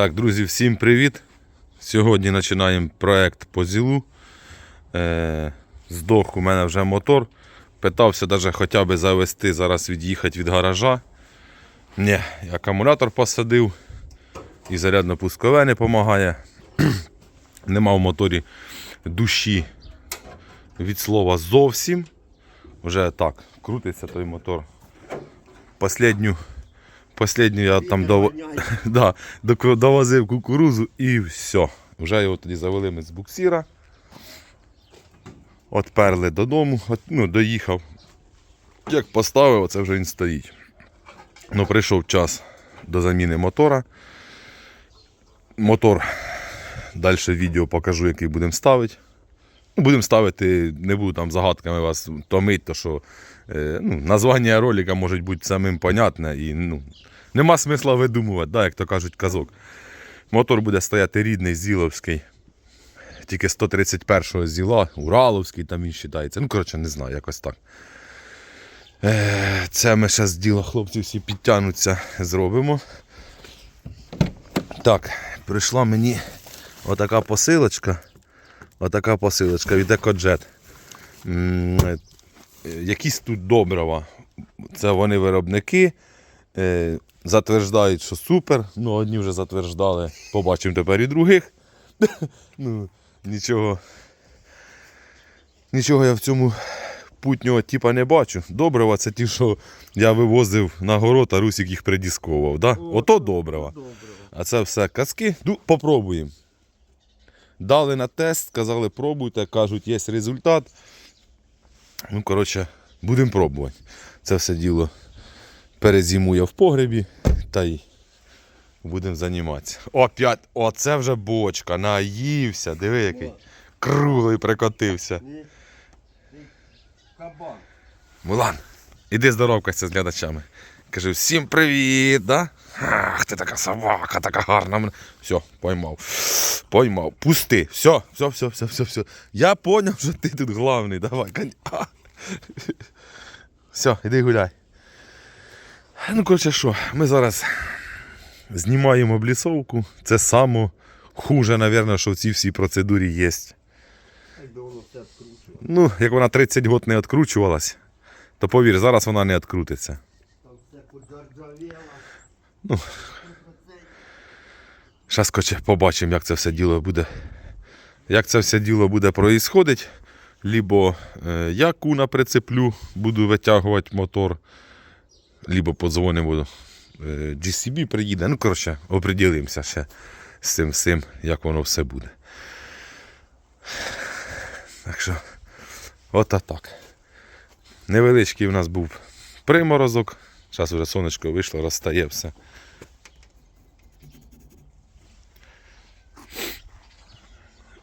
Так, друзі, всім привіт. Сьогодні починаємо проект по зілу. Е, здох у мене вже мотор. Питався навіть хоча б завести, зараз від'їхати від гаража. Ні, акумулятор посадив і зарядно-пускове не допомагає. Нема в моторі душі від слова зовсім. Вже так, крутиться той мотор. Последню, последню я там дов... да, довозив кукурузу і все. Вже його тоді завели ми з буксіра. Отперли додому, от, ну, доїхав. Як поставив, це вже він стоїть. Ну, прийшов час до заміни мотора. Мотор. Далі відео покажу, який будемо ставити. Ну, будемо ставити, не буду там загадками вас томити, то що ну, названня ролика може бути самим понятне і ну, нема смисла видумувати, да, як то кажуть, казок. Мотор буде стояти рідний, зіловський. Тільки 131-го зіла, Ураловський там він вважається. Ну, коротше, не знаю, якось так. Е, Це ми зараз діло, хлопці всі підтягнуться, зробимо. Так, прийшла мені отака посилочка. Отака посилочка від Екоджет. Якісь тут добрива. Це вони виробники. Е, Затверджують, що супер. Ну, одні вже затвердждали. Побачимо тепер і других. ну, нічого. Нічого я в цьому путнього типа не бачу. Добрива це ті, що я вивозив на город, а Русік їх придісковував. Да? Ото добрива. А це все казки. Ну, попробуємо. Дали на тест, сказали, пробуйте, кажуть, є результат. Ну, коротше, будемо пробувати. Це все діло перезимує в погребі та й будемо займатися. Опять, оце вже бочка, наївся, диви який. Круглий прикотився. Кабан. Мулан, іди здоровкайся з глядачами. Кажи, всім привіт, да? Ах, ти така собака, така гарна. Все, поймав. Поймав. Пусти. Все, все, все, все, все, все. Я поняв, що ти тут главний. Давай, конь. А. Все, іди гуляй. Ну, коротше, що, ми зараз знімаємо облісовку. Це саме хуже, мабуть, що в цій всій процедурі є. Ну, як вона 30 років не відкручувалась, то повір, зараз вона не відкрутиться. Подзаржавіло. Зараз побачимо, як це все діло буде. Як це все діло буде проїсходити. Лібо е, я куна прицеплю, буду витягувати мотор, либо подзвонимо е, GCB приїде. Ну, коротше, оприділимося ще з цим всім, як воно все буде. Так що, от так. Невеличкий у нас був приморозок. Зараз вже сонечко вийшло, розстає все.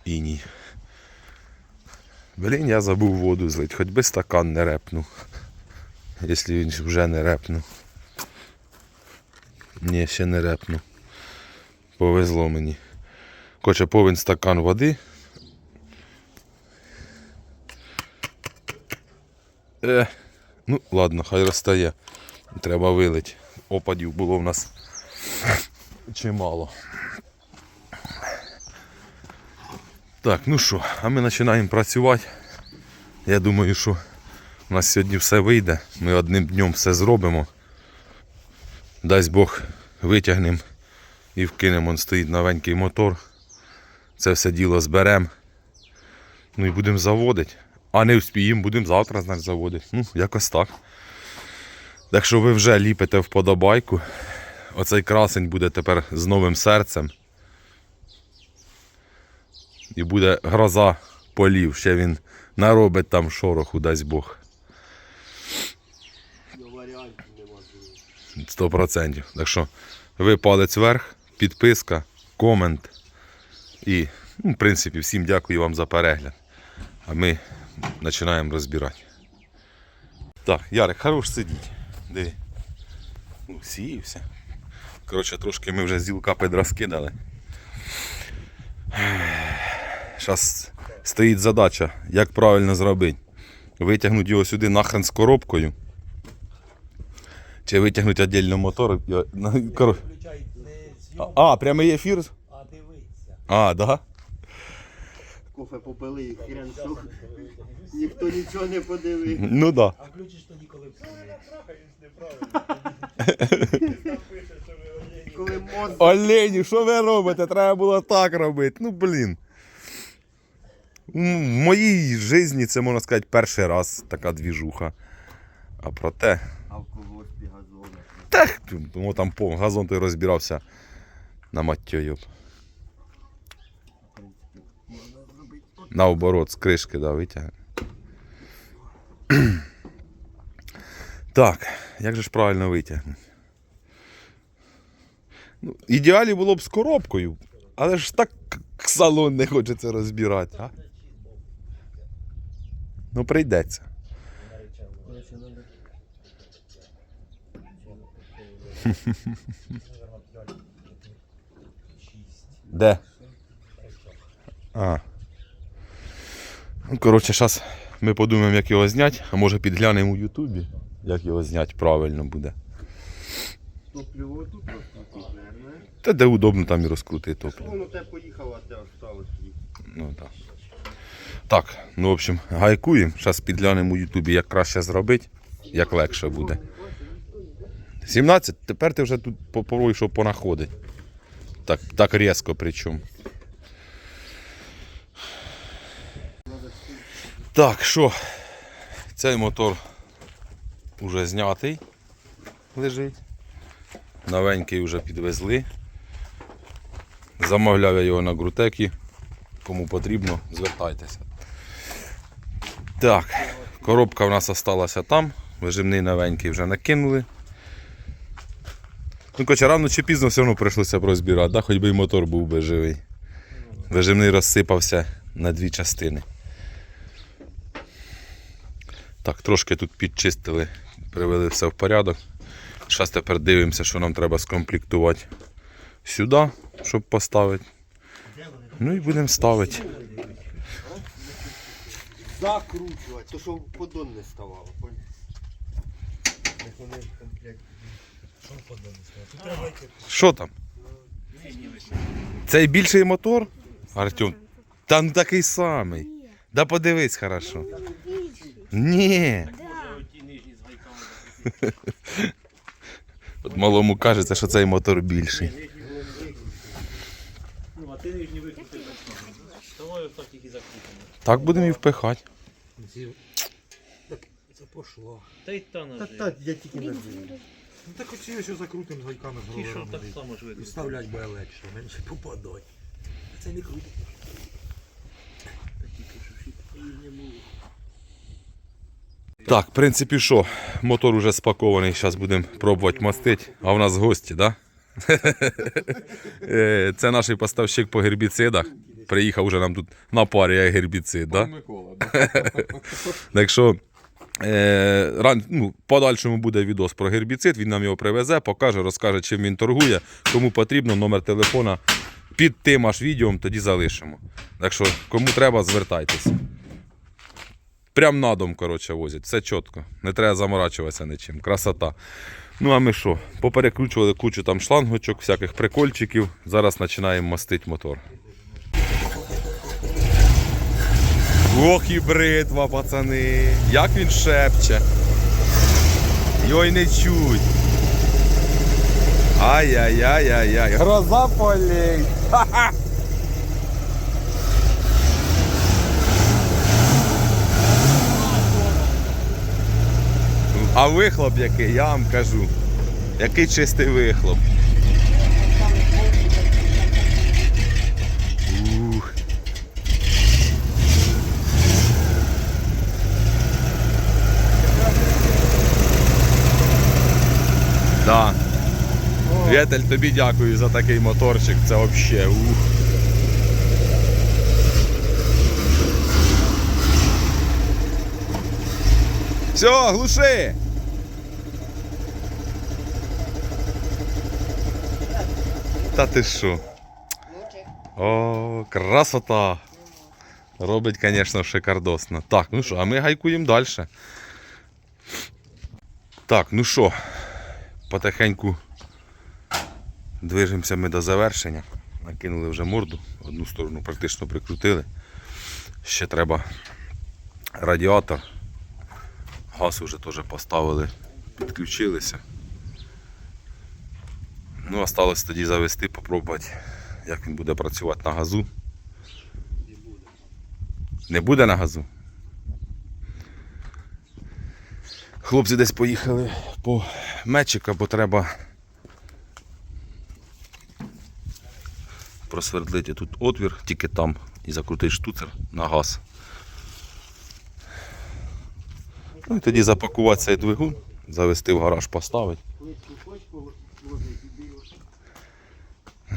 Іній. Блін, я забув воду злить, хоч би стакан не репнув. Якщо він вже не репнув. Ні, ще не репнув. Повезло мені. Хоче повен стакан води. Е, ну, ладно, хай розстає. Треба вилить. Опадів було в нас чимало. Так, ну що, а ми починаємо працювати. Я думаю, що у нас сьогодні все вийде. Ми одним днем все зробимо. Дасть Бог витягнемо і вкинемо. Он стоїть новенький мотор. Це все діло зберемо. Ну і будемо заводити. А не вспіємо, будемо завтра значить, заводити. Ну, якось так. Так що ви вже ліпите вподобайку. Оцей красень буде тепер з новим серцем. І буде гроза полів. Ще він наробить там шороху, дасть Бог. Друзі. 100%. Так що ви палець вверх, підписка, комент. І, ну, в принципі, всім дякую вам за перегляд. А ми починаємо розбирати. Так, Ярик, хорош сидіть. Диви. Ну, сіявся. Коротше, трошки ми вже зілка підрозкидали. Зараз стоїть задача, як правильно зробити. Витягнути його сюди нахрен з коробкою. Чи витягнути віддільно мотор. Ну, коро- Включай А, прямий ефір? А дивиться. А, да? Кофе попили і хрен сух. Ніхто нічого не подивив. Ну да. А включиш тоді, коли. Коли мозг Олені, що ви робите? Треба було так робити. Ну, блін. В моїй житті це можна сказати перший раз така двіжуха. А проте. алкоголь газона. Так, тому там газон той розбирався на маттьойоб. Наоборот, з кришки, да, витягне. Так, як же ж правильно витягнути? Ну, ідеалі було б з коробкою, але ж так салон не хочеться розбирати, а? Ну, прийдеться. Де? А. Ну, коротше, зараз ми подумаємо, як його зняти, а може підглянемо у Ютубі, як його зняти правильно буде. Топливо тут розкрутити, наверное. Та де удобно, там і розкрути топливо. Воно те поїхало, а те осталось. Ну так. Так, ну в общем, гайкуємо. Зараз підглянемо у Ютубі, як краще зробити, як легше буде. 17, тепер ти вже тут по- пройшов понаходить. Так, так різко причому. Так, що? Цей мотор вже знятий лежить. Новенький вже підвезли. Замовляв я його на Грутекі. Кому потрібно, звертайтеся. Так, коробка в нас залишилася там. Вижимний новенький вже накинули. Ну, коротше, рано чи пізно все одно прийшлося б розбирати, да? хоч би і мотор був би живий. Вижимний розсипався на дві частини. Так, трошки тут підчистили, привели все в порядок. Зараз тепер дивимося, що нам треба скомплектувати сюди, щоб поставити. Ну і будемо ставити. Закручувати, то що подон не ставало. Що? Треба йти. Що там? Цей більший мотор? Артем. Та ну такий самий. Да подивись хорошо. Ні. Малому кажеться, що цей мотор більший. Ну, а ти нижній викрути так само. Давай так тільки закрутимо. Так будемо і впихати. Так, це пошло. Та й та. Та так, я тільки не Ну так оці ось закрутимо з гайками з Ті, що так само ж викрути. Вставлять буде легше, менше попадать. А це не круто. Так, в принципі, що? Мотор уже спакований, зараз будемо пробувати мастити. А у нас гості, так? Да? Це наш поставщик по гербіцидах. Приїхав уже нам тут на парі гербіцид, да? Так що е, ран, ну, подальшому буде відос про гербіцид, він нам його привезе, покаже, розкаже, чим він торгує. Кому потрібно, номер телефона під тим аж відео тоді залишимо. Так що, кому треба, звертайтеся. Прям на дом, коротше, возять. Все чітко. Не треба заморачуватися нічим. Красота. Ну а ми що? Поперекручували кучу там шлангочок, всяких прикольчиків. Зараз починаємо мастити мотор. Ох і бритва, пацани. Як він шепче. Йой не чуть. Ай-яй-яй-яй-яй. Гроза полей. Ха-ха. А вихлоп який, я вам кажу. Який чистий вихлоп. Ух. Да. Вєтель, тобі дякую за такий моторчик. Це взагалі. Ух. Все, глуши. Та ти що? О, красота. Робить, звісно, шикардосно. Так, ну що, а ми гайкуємо далі. Так, ну що, потихеньку Движемося ми до завершення. Накинули вже морду, одну сторону практично прикрутили. Ще треба радіатор. Газ вже теж поставили, підключилися. Ну, осталось тоді завести, попробувати, як він буде працювати на газу. Не буде на газу. Хлопці десь поїхали по мечика, бо треба просвердлити тут отвір, тільки там, і закрутити штуцер на газ. Ну і тоді запакувати цей двигун, завести в гараж, поставити.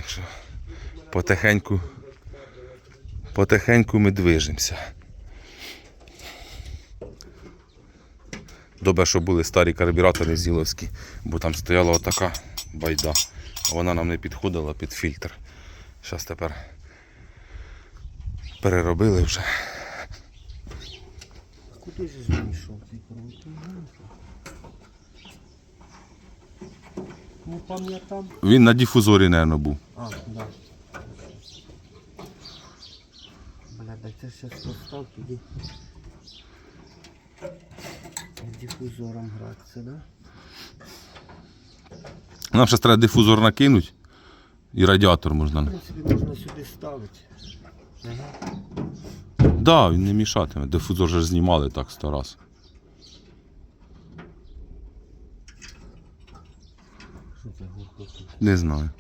Так що потихеньку, потихеньку ми движемося. Добре, що були старі карбюратори зіловські, бо там стояла отака байда. Вона нам не підходила під фільтр. Зараз тепер переробили вже. Куди ж він йшов цей? Не пам'ятам. Він на дифузорі, мабуть, був. Да. Бля, дай це ще постав тоді. Дифузором гратися, да? Нам ще треба дифузор накинути і радіатор можна. В принципі, можна сюди ставити. Ага. Так, да, він не мішатиме. Дифузор же ж знімали так сто раз. Не знаю.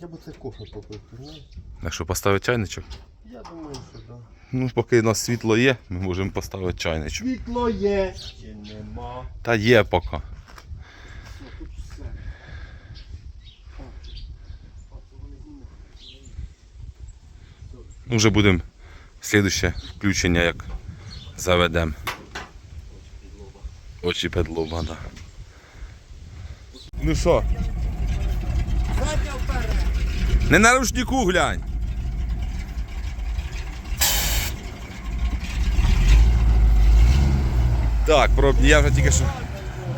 Я б це кофе попив, ти знаєш? Якщо поставити чайничок. Я думаю, що так. Ну, поки у нас світло є, ми можемо поставити чайничок. Світло є. Чи нема. Та є поки. Ну, Вже будемо слідуще включення, як заведемо. Очі під лоба, да. Ну що? Не на рушнику глянь. Так, я вже тільки що.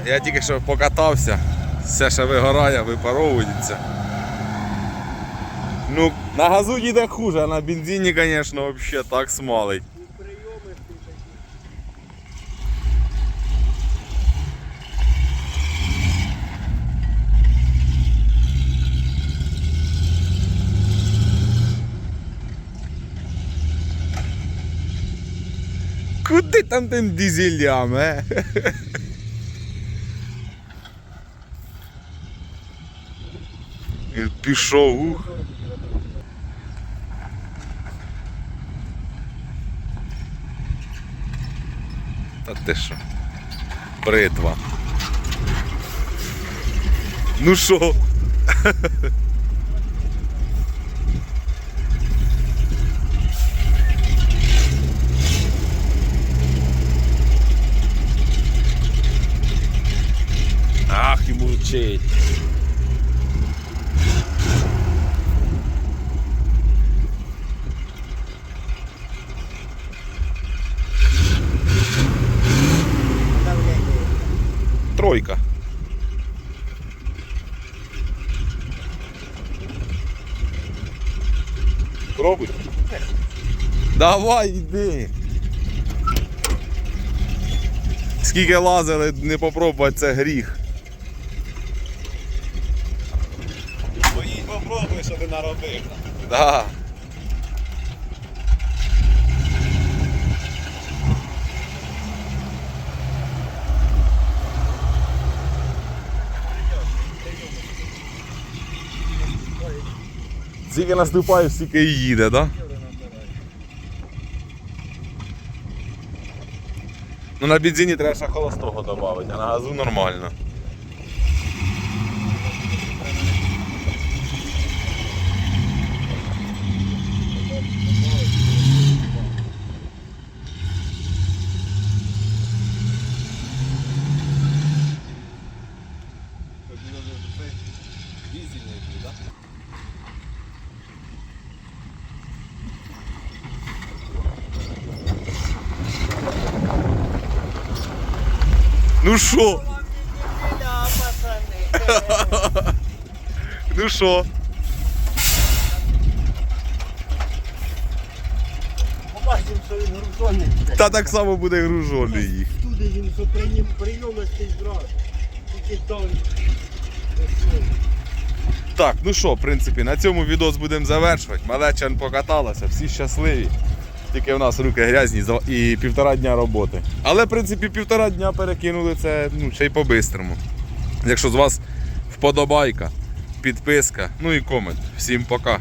Я тільки що покатався. Все ще вигорає, випаровується. Ну, на газу їде хуже, а на бензині, звісно, взагалі так смалить. Куди там тим дизелям, е? Він Пішов, ух. Та ти що? Бритва. Ну що? Ах. Тройка. Пробуй. Давай, йди. Скільки лазили, не попробувати, це гріх. Поїдь попробуй, що ти наробив. Да. Скільки наступаєш, стільки і їде, да? Ну на бензині треба ще холостого додати, а на газу нормально. Ну що? ну що? Побачимо, що він грузоний. Та так само буде гружоний їх. Туди він що прийом, прийомистий зразу. Тільки там. Так, ну що, в принципі, на цьому відос будемо завершувати. Малечан покаталася, всі щасливі. Тільки в нас руки грязні і півтора дня роботи. Але, в принципі, півтора дня перекинули це ну, ще й по-бистрому. Якщо з вас вподобайка, підписка, ну і комент. Всім пока.